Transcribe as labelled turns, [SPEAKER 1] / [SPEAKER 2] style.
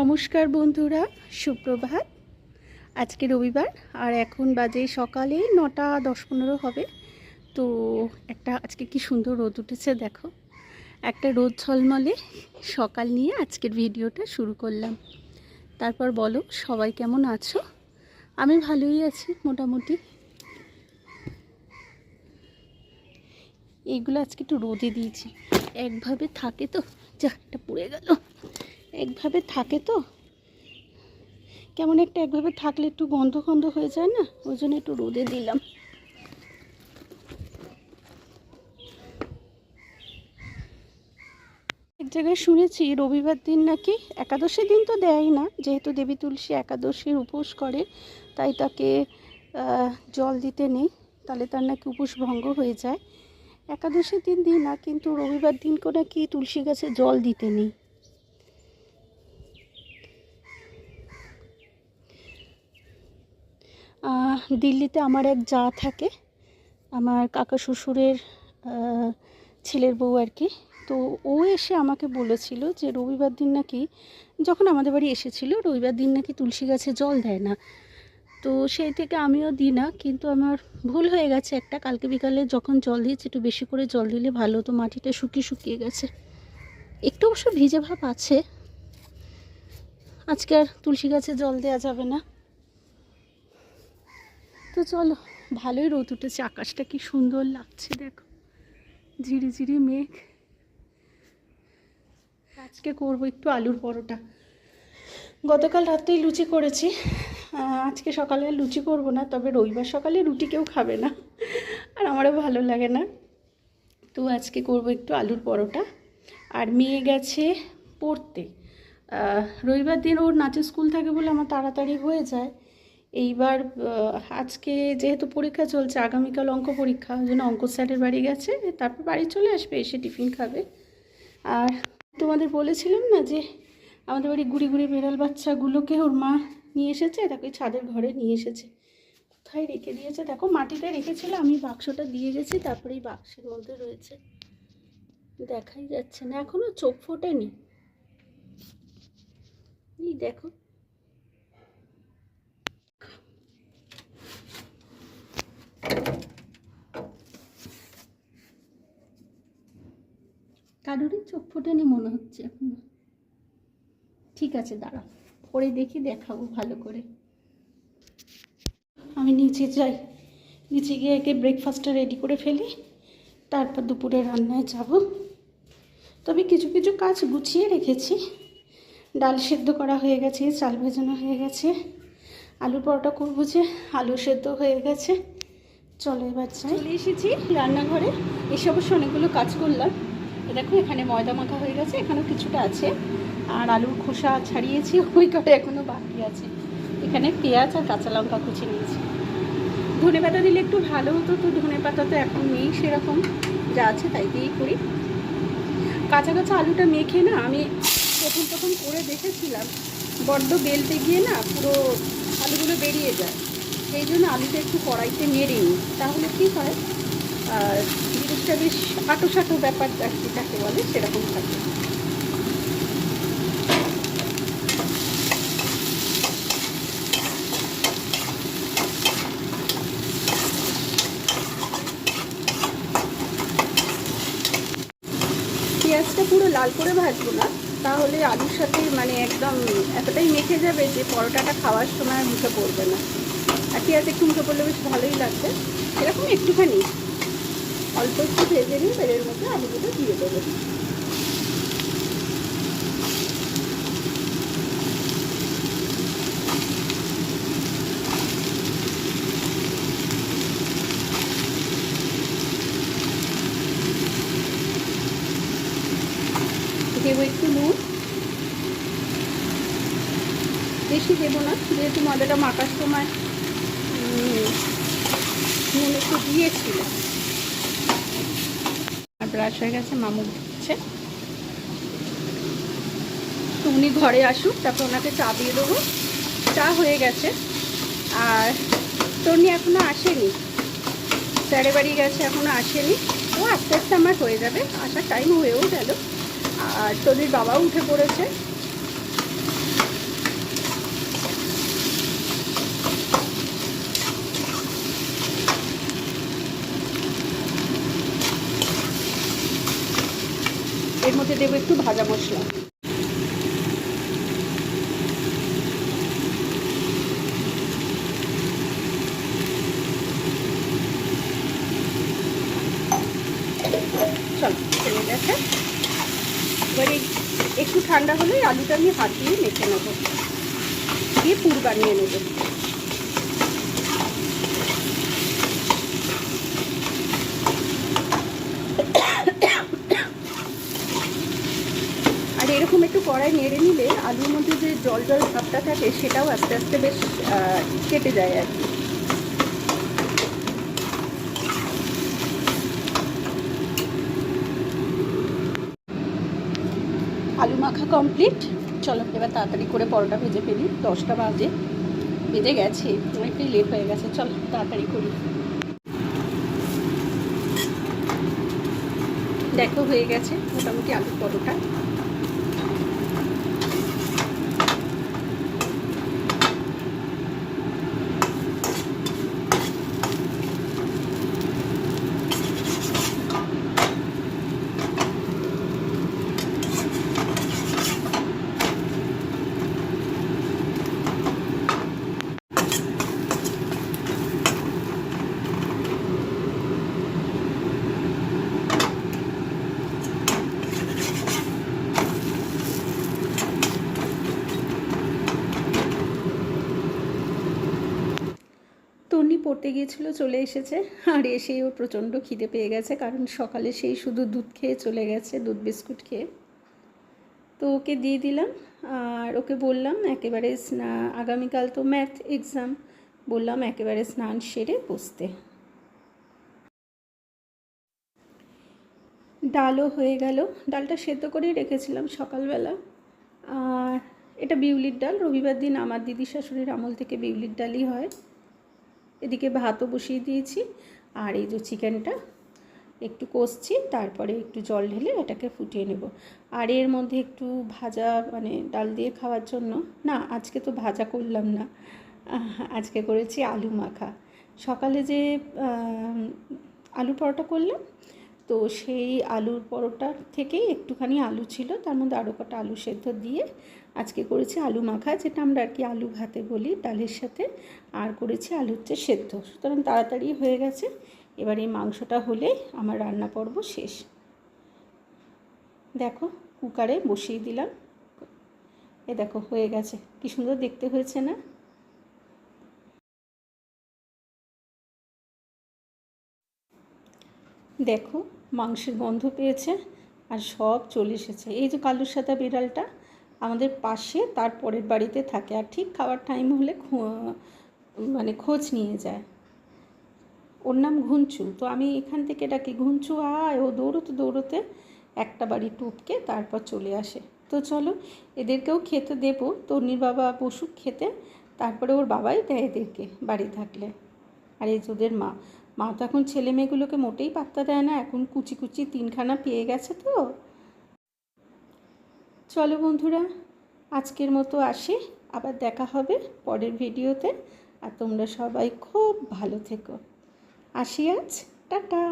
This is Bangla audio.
[SPEAKER 1] নমস্কার বন্ধুরা, সুপ্রভাত। আজকে রবিবার, আর এখন বাজে সকালে নটা দশ পনেরো হবে। তো একটা আজকে কি সুন্দর রোদ উঠেছে দেখো। একটা রোদ ঝলমলে সকাল নিয়ে আজকের ভিডিওটা শুরু করলাম। তারপর বলো, সবাই কেমন আছো? আমি ভালোই আছি, মোটামুটি। এইগুলো আজকে একটু রোদে দিয়েছি। একভাবে থাকে তো, যা একটা পড়ে গেল। একভাবে থাকে তো? কেমন একটা একভাবে থাকলে একটু গন্ধ গন্ধ হয়ে যায় না? ওই জন্য একটু রোদে দিলাম। এক জায়গায় শুনেছি, রবিবার দিন নাকি একাদশী দিন তো দেয় না। যেহেতু দেবী তুলসী একাদশীর উপোস করে, তাই তাকে জল দিতে নেই। তাহলে তার নাকি উপোস ভঙ্গ হয়ে যায়। একাদশীর দিন দিই না, কিন্তু রবিবার দিন করে নাকি তুলসী গাছে জল দিতে নেই। দিল্লিতে আমার এক যা থাকে, আমার কাকা শ্বশুরের ছেলের বউ আর কি। তো ও এসে আমাকে বলেছিল যে রবিবার দিন নাকি, যখন আমাদের বাড়ি এসেছিল, রবিবার দিন নাকি তুলসী গাছে জল দেয় না। তো সেই থেকে আমিও দিই না, কিন্তু আমার ভুল হয়ে গেছে একটা। কালকে বিকালে যখন জল দিয়েছি, একটু বেশি করে জল দিলে ভালো হতো, মাটিটা শুকিয়ে শুকিয়ে গেছে। একটু অবশ্য ভিজে ভাব আছে। আজকে আর তুলসী গাছে জল দেওয়া যাবে না। তো চলো, ভালোই রোদ উঠেছে, আকাশটা কি সুন্দর লাগছে, দেখো। ঝিরি ঝিরি মেঘ। আজকে করব একটু আলুর পরোটা। গতকাল রাত্রেই লুচি করেছি। আজকে সকালে লুচি করব না, তবে রবিবার সকালে রুটি কেউ খাবে না, আর আমারও ভালো লাগে না। তো আজকে করব একটু আলুর পরোটা। আর মেয়ে গেছে পড়তে। রবিবার দিন ওর নাচের স্কুল থাকে বলে আমার তাড়াতাড়ি হয়ে যায়। এইবার আজকে যেহেতু পরীক্ষা চলছে, আগামীকাল অঙ্ক পরীক্ষা, ওই জন্য অঙ্ক স্যারের বাড়ি গেছে, তারপর বাড়ি চলে আসবে, এসে টিফিন খাবে। আর তোমাদের বলেছিলাম না যে, আমাদের বাড়ি গুড়ি গুড়ি বেড়াল বাচ্চাগুলোকে ওর মা নিয়ে এসেছে তাকে ছাদের ঘরে নিয়ে এসেছে। কোথায় রেখে দিয়েছে? দেখো মাটিতে রেখেছিল, আমি বাক্সটা দিয়ে গেছি, তারপরে এই বাক্সের মধ্যে রয়েছে। দেখাই যাচ্ছে না এখনও চোখ ফোটেনি। এই দেখো। কারোরই চোখ ফোটেনি মনে হচ্ছে এখনও। ঠিক আছে দাঁড়া পরে দেখি দেখাবো ভালো করে। আমি নিচে যাই। নিচে গিয়ে একে ব্রেকফাস্টটা রেডি করে ফেলি। তারপর দুপুরে রান্নায় যাব। তবে কিছু কিছু কাজ গুছিয়ে রেখেছি। ডাল সেদ্ধ করা হয়ে গেছে, চাল ভেজানো হয়ে গেছে। আলু পরোটা করব যে, আলু সেদ্ধ হয়ে গেছে। চলো এবার চলে এসেছি রান্নাঘরে। এসে অবশ্য অনেকগুলো কাজ করলাম। দেখো, এখানে ময়দা মাখা হয়ে গেছে, এখানেও কিছুটা আছে। আর আলুর খোসা ছাড়িয়েছি, ওই কটা এখনও বাকি আছে। এখানে পেঁয়াজ আর কাঁচা লঙ্কা কুচি নিয়েছি। ধনে পাতা দিলে একটু ভালো হতো, তো ধনে পাতা তো এখন নেই সেরকম। যা আছে তাই দিয়েই করি। কাঁচা কাঁচা আলুটা মেখে না, আমি প্রথম প্রথম করে দেখেছিলাম। বড্ড বেলতে গিয়ে না পুরো আলুগুলো বেরিয়ে যায়। সেই জন্য আলুটা একটু কড়াইতে নেড়ে নিই। তাহলে কী হয়? জিনিসটা বেশ আটো সাটো ব্যাপার যাকে বলে, সেরকম থাকে। পেঁয়াজটা পুরো লাল করে ভাজবো না, তাহলে আলুর সাথে মানে একদম এতটাই মেখে যাবে যে পরোটাটা খাওয়ার সময় মুখে পড়বে না। আর পেঁয়াজ একটু মুখে পড়লে বেশ ভালোই লাগবে। এরকম একটুখানি। অল্প একটু ভেজে নিয়ে এর মধ্যে আলুগুলো দিয়ে দেবো। দেবো একটু নুন। বেশি দেবো না, যেহেতু ময়দাটা মাখার সময় নুন একটু দিয়েছিল আর ব্রাশ হয়ে গেছে, মামু দিচ্ছে। তো উনি ঘরে আসুক, তারপর ওনাকে চা দিয়ে দেবো। চা হয়ে গেছে। আর তনি এখনও আসেনি। স্যারে বাড়ি গেছে, এখনও আসেনি। ও আস্তে আস্তে আমার হয়ে যাবে, আসার টাইম হয়েও গেল। আর তোদের বাবাও উঠে পড়েছে। মধ্যে দেবো একটু ভাজা মশলা। চলো একটু ঠান্ডা হলে আলুটা আমি হাত দিয়ে মেখে নেব। দিয়ে পুর বানিয়ে নেব আর এরকম একটু কড়াই নেড়ে নিলে আলুর মধ্যে যে জল জল ভাবটা থাকে, সেটাও আস্তে আস্তে বেশ কেটে যায় আর কি। আলু মাখা কমপ্লিট চলো, এবার তাড়াতাড়ি করে পরোটা ভেজে ফেলি। দশটা বাজে, বেজে গেছে অনেকটাই লেট হয়ে গেছে। চলো, তাড়াতাড়ি করি। দেখো, হয়ে গেছে মোটামুটি আলুর পরোটা। পড়তে গিয়েছিল, চলে এসেছে। আর এসেই ওর প্রচণ্ড খিদে পেয়ে গেছে, কারণ সকালে সেই শুধু দুধ খেয়ে চলে গেছে, দুধ বিস্কুট খেয়ে। তো ওকে দিয়ে দিলাম, আর ওকে বললাম, একেবারে স্না, আগামীকাল তো ম্যাথ এক্সাম বললাম, একেবারে স্নান সেরে বসতে। ডালও হয়ে গেল। ডালটা সেদ্ধ করেই রেখেছিলাম সকালবেলা। আর এটা বিউলির ডাল, রবিবার দিন আমার দিদি শাশুড়ির আমল থেকে বিউলির ডালই হয়। এদিকে ভাতও বসিয়ে দিয়েছি আর এই যে চিকেনটা একটু কষছি, তারপরে একটু জল ঢেলে এটাকে ফুটিয়ে নেব। আর এর মধ্যে একটু ভাজা মানে ডাল দিয়ে খাওয়ার জন্য, না আজকে তো ভাজা করলাম না, আজকে করেছি আলু মাখা। সকালে যে আলু পরোটা করলাম তো সেই আলুর পরোটার থেকেই একটুখানি আলু ছিল। তার মধ্যে আরও কটা আলু সেদ্ধ দিয়ে আজকে করেছি আলু মাখা, যেটা আমরা আর কি আলু ভাতে বলি ডালের সাথে। আর করেছি আলুর চেয়ে সেদ্ধ। সুতরাং তাড়াতাড়ি হয়ে গেছে। এবার এই মাংসটা হলে আমার রান্না পর্ব শেষ। দেখো, কুকারে বসিয়ে দিলাম। এ দেখো, হয়ে গেছে। কি সুন্দর দেখতে হয়েছে না? দেখো, মাংসের গন্ধ পেয়েছে আর সব চলে এসেছে। এই যে কালুর সাদা বিড়ালটা আমাদের পাশে, তার পরের বাড়িতে থাকে আর ঠিক খাওয়ার টাইম হলে মানে খোঁজ নিয়ে যায়। ওর নাম ঘুঞ্চু। তো আমি এখান থেকে ডাকি, ঘুঞ্চু, আয়। ও দৌড়তে দৌড়তে একটা বাড়ি টুপকে তারপর চলে আসে। তো চলো, এদেরকেও খেতে দেবো। তন্নির বাবা পশু খেতে, তারপরে ওর বাবাই দেয় এদেরকে বাড়ি থাকলে। আর এই মা মা তো এখন ছেলে মেয়েগুলোকে মোটেই পাত্তা দেয় না, এখন কুচি কুচি তিনখানা পেয়ে গেছে তো। চলো বন্ধুরা, আজকের মতো আসি, আবার দেখা হবে পরের ভিডিওতে, আর তোমরা সবাই খুব ভালো থেকো। আসি আজ, টাটা।